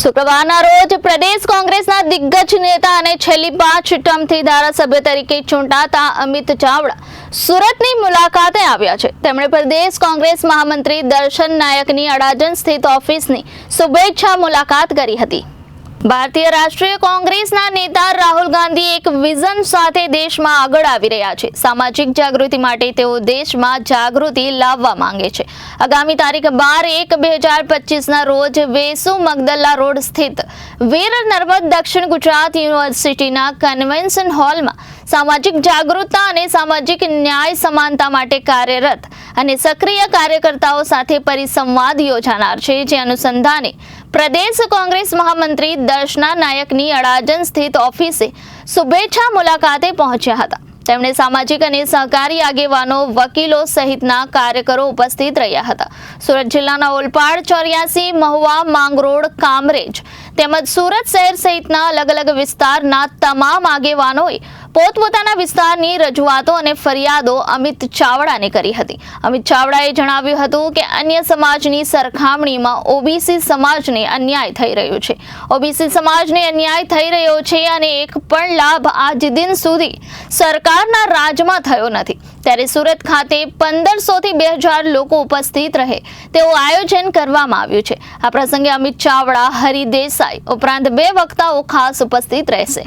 શુક્રવારના રોજ પ્રદેશ કોંગ્રેસના દિગ્ગજ નેતા અને છેલ્લી પાંચ ટર્મથી ધારાસભ્ય તરીકે ચૂંટાતા અમિત ચાવડા સુરતની મુલાકાતે આવ્યા છે. તેમણે પ્રદેશ કોંગ્રેસ મહામંત્રી દર્શન નાયકની અડાજણ સ્થિત ઓફિસની શુભેચ્છા મુલાકાત કરી હતી. ભારતીય રાષ્ટ્રીય કોંગ્રેસના નેતા ગાંધી એક વિઝન સાથે દેશમાં આગળ આવી રહ્યા છે. સામાજિક જાગૃતિ માટે તેઓ દેશમાં જાગૃતિ લાવવા માંગે છે. આગામી તારીખ બાર એક બે હજાર પચીસના રોજ વેસુ મગદલ્લા રોડ સ્થિત વીર નર્મદ દક્ષિણ ગુજરાત યુનિવર્સિટીના કન્વેન્શન હોલમાં સામાજિક જાગૃતતા અને સામાજિક ન્યાય સમાનતા માટે કાર્યરત અને સક્રિય કાર્યકર્તાઓ સાથે પરિસંવાદ યોજાનાર છે. જે અનુસંધાને પ્રદેશ કોંગ્રેસ મહામંત્રી દર્શના નાયકની અડાજન સ્થિત ઓફિસે શુભેચ્છા મુલાકાતે પહોંચ્યા હતા. તેમણે સામાજિક અને સહકારી આગેવાનો, વકીલો સહિતના કાર્યકરો ઉપસ્થિત રહ્યા હતા. સુરત જિલ્લાના ઓલપાડ, ચોર્યાસી, મહુવા, માંગરોળ, કામરેજ તેમજ સુરત શહેર સહિતના અલગ અલગ વિસ્તારના તમામ આગેવાનોએ પોતપોતાના વિસ્તારની રજૂઆતો અને ફરિયાદો અમિત ચાવડાને કરી હતી. અમિત ચાવડાએ જણાવ્યું હતું કે અન્ય સમાજની સરખામણીમાં ઓબીસી સમાજને અન્યાય થઈ રહ્યો છે. ઓબીસી સમાજને અન્યાય થઈ રહ્યો છે અને એક પણ લાભ આજ દિન સુધી સરકારના રાજમાં થયો નથી. ત્યારે સુરત ખાતે પંદરસોથી બે હજાર લોકો ઉપસ્થિત રહે તેવું આયોજન કરવામાં આવ્યું છે. આ પ્રસંગે અમિત ચાવડા હરિદેસાઈ ઉપરાંત બે વક્તાઓ ખાસ ઉપસ્થિત રહેશે.